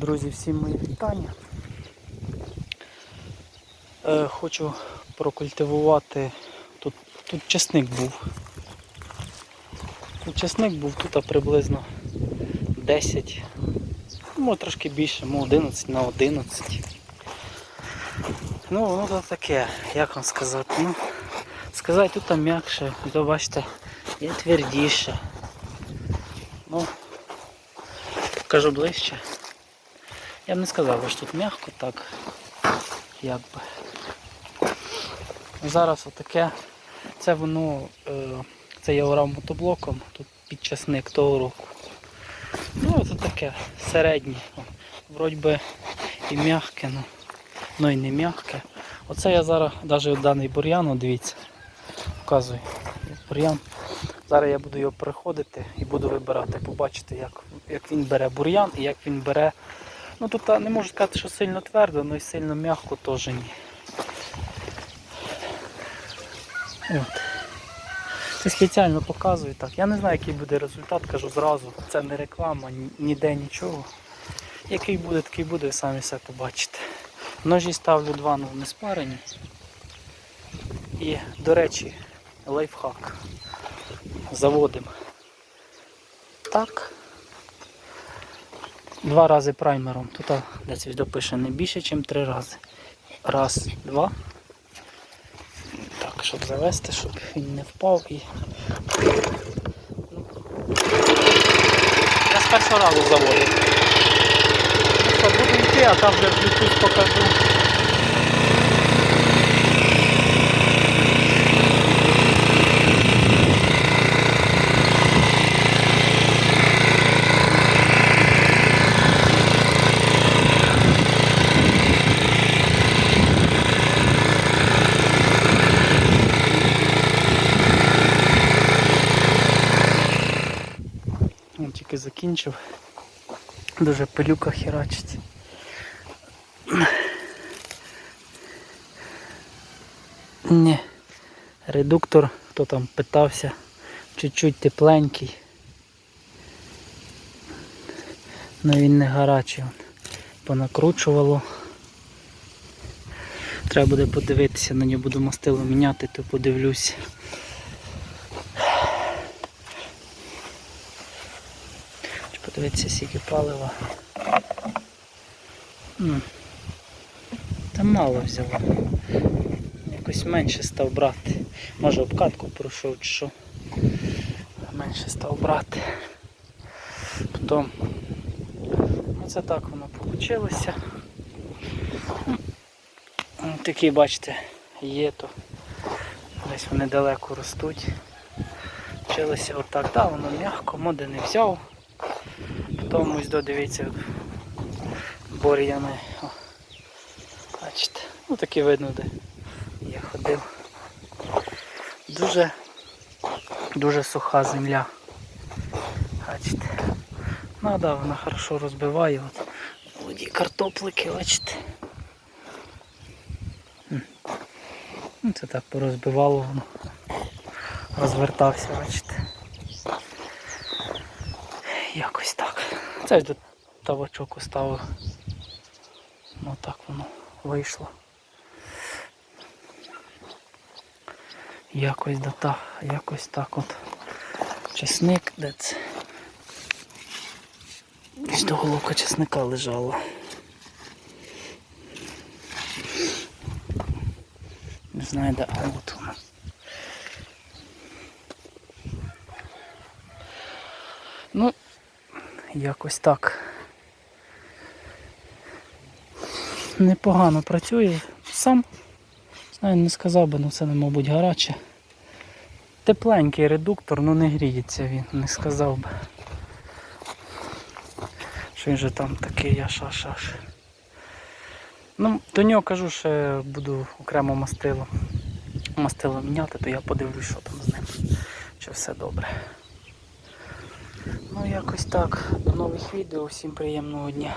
Друзі, всім мої вітання. Е, хочу прокультивувати. Тут, тут часник був. Тут часник був, тут приблизно 10, ну трошки більше, ну 11 на 11. Ну, воно то таке, як вам сказати. Ну, сказати тут м'якше, то бачите, є твердіше. Ну, покажу ближче. Я б не сказав, що тут м'яко так, як би. Зараз отаке, це воно, е, це я орав мотоблоком, тут підчасник того року. Ну це таке середнє. Вроді би і м'яке, ну, ну і не м'яке. Оце я зараз, навіть даний бур'ян, дивіться, показую. Бур'ян. Зараз я буду його переходити і буду вибирати, побачити, як, як він бере бур'ян і як він бере. Ну тут не можу сказати, що сильно твердо, але й сильно м'яко теж ні. От. Це спеціально показую так. Я не знаю, який буде результат, кажу зразу. Це не реклама, ніде нічого. Який буде, такий буде, ви самі все побачите. Ножі ставлю два, ну не спарені. І, до речі, лайфхак. Заводимо. Так. Два рази праймером. Тут десь допише не більше, ніж три рази. Раз, два. Так, щоб завести, щоб він не впав і. Я з першого разу заводив. Ну буду йти, а там вже в YouTube покажу. Він тільки закінчив. Дуже пилюка херачить. Ні. Редуктор, хто там питався, чуть-чуть тепленький. Ну він не гарячий. Понакручувало. Треба буде подивитися, на нього буду мастило міняти, то подивлюсь. Чи Подивитися, скільки палива. Та мало взяло. Якось менше став брати. Може обкатку пройшов чи що. Менше став брати. Потім. Оце так воно вийшло. Такі, бачите, є то. Десь вони далеко ростуть. Вчилися отак, так, воно м'яко, моди не взяв. Потім ось додивіться бур'яни. Бачите, ну такі видно, де я ходив. Дуже дуже суха земля. Бачите. Ну да, вона хорошо розбиває. От. Воді картоплики, бачите. Ну, Це так порозбивало воно. Розвертався, бачите. Якось так. Це ж до тавачок оставив. Ну так воно вийшло. Якось до та, якось так от. Чесник, де це? Ось до головка чесника лежала. Не знаю, де, а от воно. Ну, якось так. Непогано працює. Сам, знаю, не сказав би, ну це, мабуть, гаряче. Тепленький редуктор, ну не гріється він, не сказав би. Що він же там такий аж. Ну, до нього кажу, що буду окремо мастило. Мастило міняти, то я подивлюсь, що там з ним. Чи все добре. Ну якось так. До нових відео. Всім приємного дня.